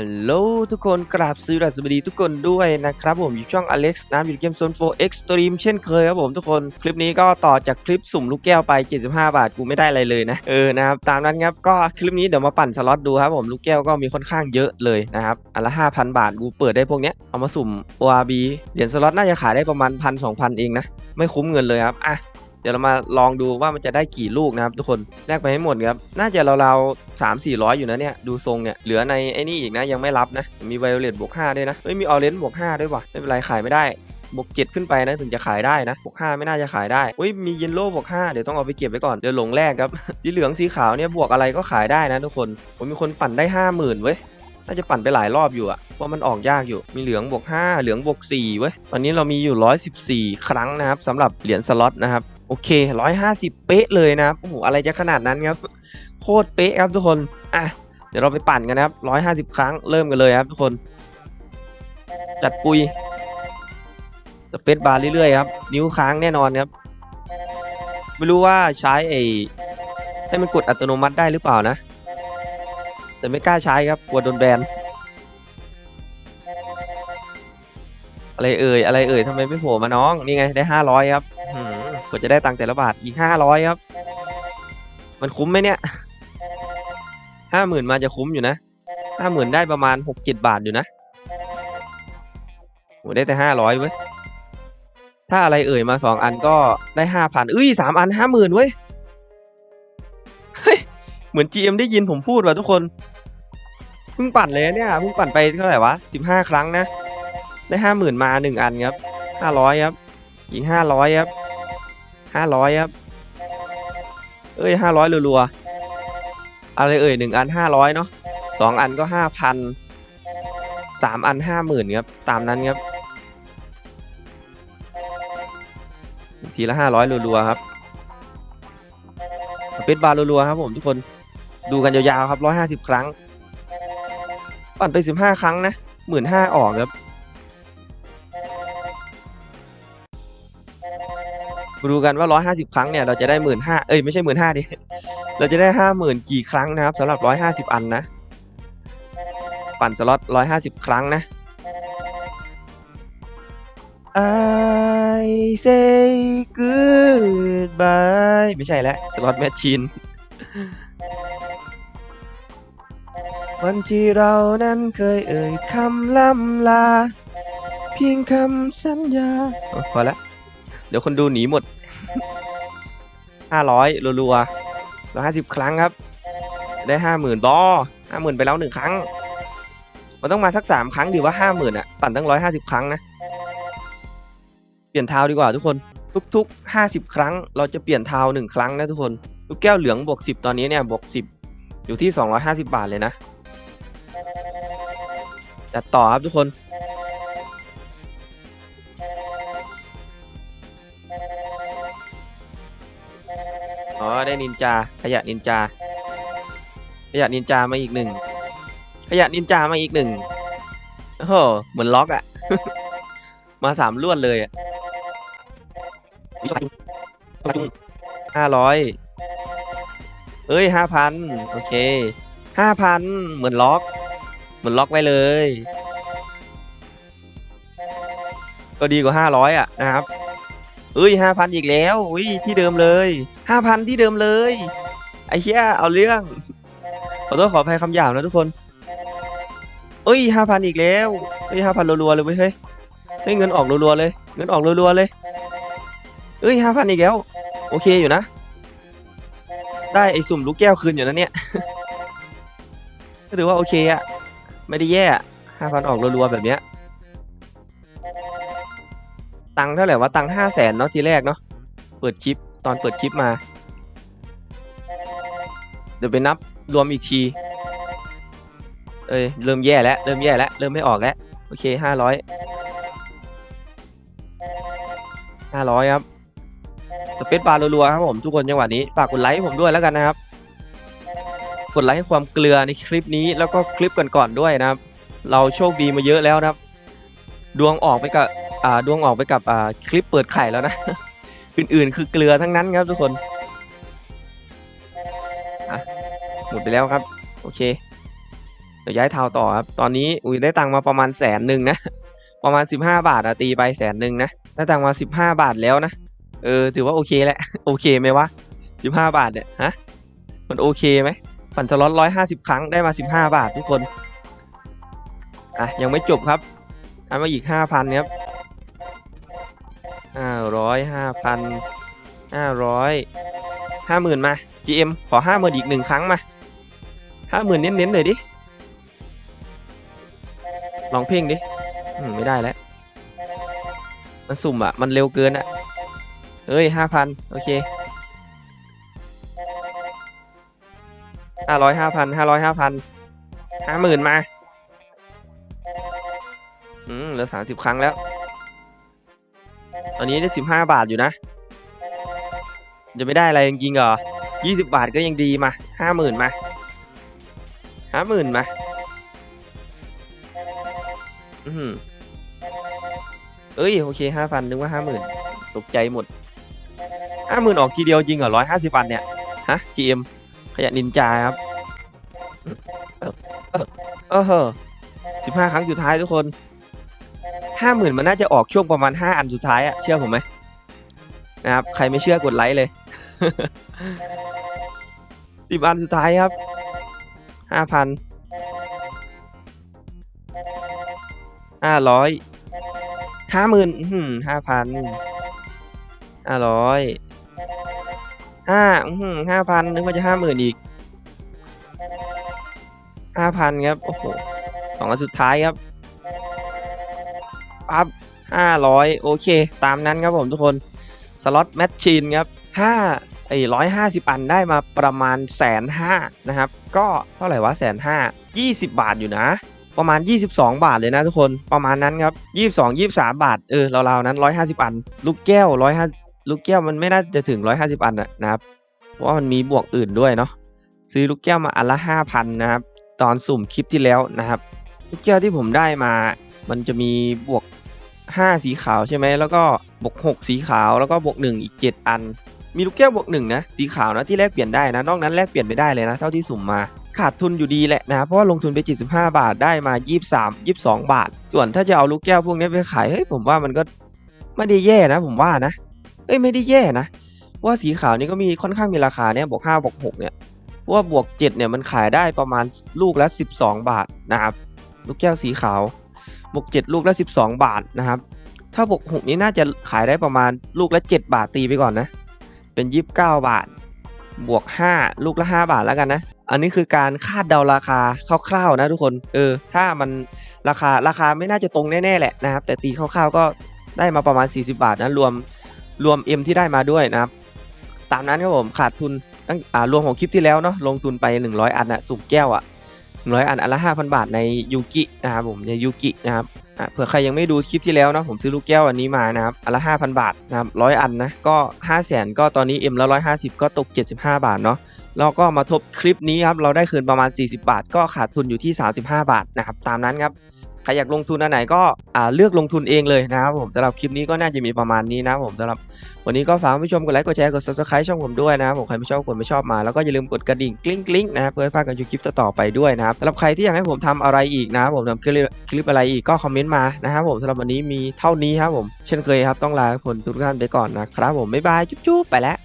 ฮัลโหลทุกคนกราบสวัสดีทุกคนด้วยนะครับผมอยู่ช่อง Alex นะอยู่เกมโซน4 Extreme เช่นเคยครับผมทุกคนคลิปนี้ก็ต่อจากคลิปสุ่มลูกแก้วไป 75 บาทกูไม่ได้อะไรเลยนะเออนะครับตามนั้นครับก็คลิปนี้เดี๋ยวมาปั่นสล็อตดูครับผมลูกแก้วก็มีค่อนข้างเยอะเลยนะครับอันละ 5,000 บาทกูเปิดได้พวกเนี้ยเอามาสุ่ม ORB เหรียญสล็อตน่าจะขายได้ประมาณพันสองพันเองนะไม่คุ้มเงินเลยครับอะ เดี๋ยวเรามาลองดูว่ามันจะได้กี่ลูกนะครับทุกคนแลกไปให้หมดครับน่าจะเราๆสามสี่ร้อยอยู่นะเนี่ยดูทรงเนี่ยเหลือในไอ้นี่อีกนะยังไม่รับนะมีไวโอเลตบวกห้าด้วยนะเฮ้ยมีออเรนจ์บวกห้าด้วยว่ะไม่เป็นไรขายไม่ได้บวกเจ็ดขึ้นไปนะถึงจะขายได้นะบวกห้าไม่น่าจะขายได้เฮ้ยมีเยลโล่บวกห้าเดี๋ยวต้องเอาไปเก็บไว้ก่อนเดี๋ยวหลงแรกครับสีเหลืองสีขาวเนี่ยบวกอะไรก็ขายได้นะทุกคนผมมีคนปั่นได้ห้าหมื่นเว้ยน่าจะปั่นไปหลายรอบอยู่อะเพราะมันออกยากอยู่ มีเหลืองบวก5เหลืองบวก4เว้ย ตอนนี้เรามีอยู่ 114 ครั้งนะครับสำหรับเหรียญสล็อตนะครับ โอเค150เป๊ะเลยนะโอ้โหอะไรจะขนาดนั้นครับ โคตรเป๊ะครับทุกคน อะ เดี๋ยวเราไปปั่นกันนะครับ150ครั้งเริ่มกันเลยครับทุกคน จัดปุยสเปซบาร์เรื่อยๆครับ นิ้วค้างแน่นอนครับ ไม่รู้ว่าใช้ไอ้ให้มันกดอัตโนมัติได้หรือเปล่านะ แต่ไม่กล้าใช้ครับกลัวโดนแบนอะไรเอ่ยอะไรเอ่ยทำไมไม่โผล่มาน้อง นี่ไงได้ห้าร้อยครับหื กว่าจะได้ตังค์แต่ละบาทอีกห้าร้อยครับ มันคุ้มไหมเนี่ยห้าหมื่นมาจะคุ้มอยู่นะห้าหมื่นได้ประมาณหกเจ็ดบาทอยู่นะโหได้แต่ห้าร้อยเว้ยถ้าอะไรเอ่ยมาสองอันก็ได้ห้าพันเอ้ยสามอันห้าหมื่นเว้ยเฮ้ยเหมือน GM ได้ยินผมพูดว่ะทุกคนเพิ่งปั่นเลยเนี่ยเพิ่งปั่นไปเท่าไหร่วะสิบห้าครั้งนะ ได้ห้าหมื่นมาหนึ่งอันครับห้าร้อยครับยิงห้าร้อยครับ ห้าร้อยครับ เอ้ยห้าร้อยรัวๆ อะไรเอ่ยหนึ่งอันห้าร้อยเนาะสองอันก็ห้าพันสามอันห้าหมื่นครับ ตามนั้นครับ ทีละห้าร้อยรัวๆครับเป็นบาร์รัวๆครับผมทุกคนดูกันยาวๆครับร้อยห้าสิบครั้ง ปั่นไปสิบห้าครั้งนะหมื่นห้าออกครับ มาดูกันว่าร้อยห้าสิบครั้งเนี่ยเราจะได้หมื่นห้าเอ้ยไม่ใช่หมื่นห้าดิ เราจะได้ห้าหมื่นกี่ครั้งนะครับสำหรับร้อยห้าสิบอันนะ ปั่นสล็อตร้อยห้าสิบครั้งนะ I say goodbye ไม่ใช่แล้วสล็อตแมชชีนวันที่เรานั้นเคยเอ่ยคำล่ำลา เพียงคำสัญญาโอ้พอละ เดี๋ยวคนดูหนีหมดห้าร้อยรัวๆร้อยห้าสิบครั้งครับ ได้ห้าหมื่นบอห้าหมื่นไปแล้วหนึ่งครั้ง มันต้องมาสักสามครั้งดีว่าห้าหมื่นอะ ปั่นตั้งร้อยห้าสิบครั้งนะ เปลี่ยนเท้าดีกว่าทุกคน ทุกๆห้าสิบครั้ง เราจะเปลี่ยนเท้าหนึ่งครั้งนะทุกคน ลูกแก้วเหลืองบวกสิบตอนนี้เนี่ยบวกสิบอยู่ที่สองร้อยห้าสิบาทเลยนะ จัดต่อครับทุกคน อ๋อได้นินจาขยะนินจา ขยะนินจามาอีกหนึ่งขยะนินจามาอีกหนึ่งโอ้โหเหมือนล็อกอะ มาสามลวดเลยอะห้าร้อยเอ้ยห้าพันโอเคห้าพันเหมือนล็อก เหมือนล็อกไว้เลย ก็ดีกว่าห้าร้อยอะนะครับ เอ้ยห้าพันอีกแล้วอุ้ยที่เดิมเลยห้าพันที่เดิมเลยไอ้เหี้ยเอาเรื่องขอโทษขออภัยคำหยาบนะทุกคนเอ้ยห้าพันอีกแล้วเอ้ยห้าพันรัวๆเลยเว้ยเฮ้ยเฮ้ยเงินออกรัวๆเลย เงินออกรัวๆเลยเอ้ยห้าพันอีกแล้ว โอเคอยู่นะ ได้ไอ้สุ่มลูกแก้วคืนอยู่นะเนี่ยก็ถือว่าโอเคอะไม่ได้แย่ห้าพันออกรัวๆแบบเนี้ย ตังค์เท่าไหร่วะตังค์ห้าแสนเนาะทีแรกเนาะเปิดคลิปตอนเปิดคลิปมา เดี๋ยวไปนับรวมอีกที เอ้ยเริ่มแย่แล้วเริ่มแย่แล้วเริ่มไม่ออกแล้วโอเคห้าร้อยห้าร้อยครับสเปซบาร์รัวๆครับผมทุกคนจังหวะนี้ฝากกดไลค์ผมด้วยแล้วกันนะครับ กดไลค์ให้ความเกลือในคลิปนี้แล้วก็คลิปก่อนๆด้วยนะครับ เราโชคดีมาเยอะแล้วนะครับ ดวงออกไปกับ อ่าดวงออกไปกับอ่าคลิปเปิดไข่แล้วนะ อื่นๆ คือเกลือทั้งนั้นครับทุกคนหมดไปแล้วครับ โอเคเดี๋ยวย้ายเท้าต่อครับ ตอนนี้อุ้ยได้ตังค์มาประมาณแสนหนึ่งนะ ประมาณ 15 บาทอะตีไปแสนหนึ่งนะ ได้ตังค์มา 15 บาทแล้วนะ เออ ถือว่าโอเคแหละ โอเคไหมวะ 15 บาทเนี่ย ฮะ มันโอเคไหม ปั่นสล็อตร้อยห้าสิบครั้งได้มา 15 บาททุกคน อะ ยังไม่จบครับเอามาอีก 5,000ครับ ห้าร้อยห้าพันห้าร้อยห้าหมื่นมา GM ขอห้าหมื่นอีกหนึ่งครั้งมาห้าหมื่นเน้นๆเลยดิ ลองเพ่งดิอืมไม่ได้แล้ว มันสุ่มอะ มันเร็วเกินอะ เฮ้ยห้าพันโอเคห้าร้อยห้าพันห้าร้อยห้าพันห้าหมื่นมา อืมเหลือสามสิบครั้งแล้ว ตอนนี้ได้สิบห้าบาทอยู่นะ จะไม่ได้อะไรจริงๆเหรอยี่สิบาทก็ยังดีมาห้าหมื่นมาห้าหมื่นมาอืมเอ้ยโอเคห้าพันนึกว่าห้าหมื่นตกใจหมดห้าหมื่นออกทีเดียวจริงเหรอร้อยห้าสิบวันเนี่ยฮะ GM ขยะนินจาครับเออเออเออเออสิบห้าครั้งสุดท้ายทุกคน ห้าหมื่นมันน่าจะออกช่วงประมาณห้าอันสุดท้ายอะเชื่อผมไหมนะครับ ใครไม่เชื่อกดไลค์เลยสิบอันสุดท้ายครับห้าพันห้าร้อยห้าหมื่นห้าพันห้าร้อยห้าห้าพันนึกว่าจะห้าหมื่นอีกห้าพันครับ โอ้โหสองอันสุดท้ายครับ ปั๊บห้าร้อยโอเค ตามนั้นครับผมทุกคน สล็อตแมชชีนครับห้าไอ้ร้อยห้าสิบอันได้มาประมาณแสนห้านะครับ ก็เท่าไหร่วะแสนห้ายี่สิบบาทอยู่นะ ประมาณ 22 บาทเลยนะทุกคนประมาณนั้นครับ 22 23 บาท เออราวๆนั้น 150 อัน ลูกแก้ว150ลูกแก้วมันไม่น่าจะถึง 150 อันนะครับเพราะว่ามันมีบวกอื่นด้วยเนาะซื้อลูกแก้วมาอันละ 5,000 นะครับ ตอนสุ่มคลิปที่แล้วนะครับ ลูกแก้วที่ผมได้มา มันจะมีบวก 5 สีขาวใช่ไหมแล้วก็บวก6 สีขาวแล้วก็บวก1อีก 7 อัน มีลูกแก้วบวก1นะสีขาวนะที่แลกเปลี่ยนได้นะ นอกนั้นแลกเปลี่ยนไม่ได้เลยนะเท่าที่สุ่มมาขาดทุนอยู่ดีแหละนะเพราะว่าลงทุนไป 75 บาทได้มา 23 22 บาท ส่วนถ้าจะเอาลูกแก้วพวกนี้ไปขายเฮ้ยผมว่ามันก็ไม่ได้แย่นะ ผมว่านะเอ้ยไม่ได้แย่นะว่าสีขาวนี่ก็มีค่อนข้างมีราคาเนี่ยบวก5บวก6เนี่ยว่าบวก7เนี่ยมันขายได้ประมาณลูกละ 12 บาทนะครับลูกแก้วสีขาว บวก7ลูกละ12 บาทนะครับ ถ้าบวก6นี้น่าจะขายได้ประมาณลูกละ 7 บาทตีไปก่อนนะ เป็น 29 บาท บวก 5 ลูกละ 5 บาทแล้วกันนะ อันนี้คือการคาดเดาราคาคร่าวๆนะทุกคน เออ ถ้ามันราคาราคาไม่น่าจะตรงแน่ๆแหละนะครับ แต่ตีคร่าวๆก็ได้มาประมาณ 40 บาทนะรวมรวม M ที่ได้มาด้วยนะครับ ตามนั้นครับผมขาดทุนตั้งอ่ารวมของคลิปที่แล้วเนาะลงทุนไป 100 อันอะสุ่มแก้วอะ ร้อยอันอันละห้าพันบาทในยูกินะครับผมในยูกินะครับอะเผื่อใครยังไม่ดูคลิปที่แล้วเนาะผมซื้อลูกแก้วอันนี้มานะครับอันละห้าพันบาทนะครับร้อยอันนะก็ห้าแสนก็ตอนนี้เอ็มละ150ก็ตกเจ็ดสิบาทเนาะแล้วก็มาทบคลิปนี้ครับเราได้คืนประมาณ 40 บาท ก็ขาดทุนอยู่ที่ 35 บาทนะครับตามนั้นครับ ใครอยากลงทุนอันไหนก็เลือกลงทุนเองเลยนะครับผมสำหรับคลิปนี้ก็น่าจะมีประมาณนี้นะครับผมสำหรับวันนี้ก็ฝากผู้ชมกดไลค์กดแชร์กด subscribe ช่องผมด้วยนะครับผมใครไม่ชอบกดไม่ชอบมาแล้วก็อย่าลืมกดกระดิ่งกลิ้งกลิ้งนะเพื่อให้พลาดการชมคลิปต่อไปด้วยนะครับสำหรับใครที่อยากให้ผมทำอะไรอีกนะครับผมทำคลิปอะไรอีกก็คอมเมนต์มานะครับผมสำหรับวันนี้มีเท่านี้ครับผมเช่นเคยครับต้องลาคนทุกท่านไปก่อนนะครับผมบ๊ายบายจุ๊บๆไปแล้ว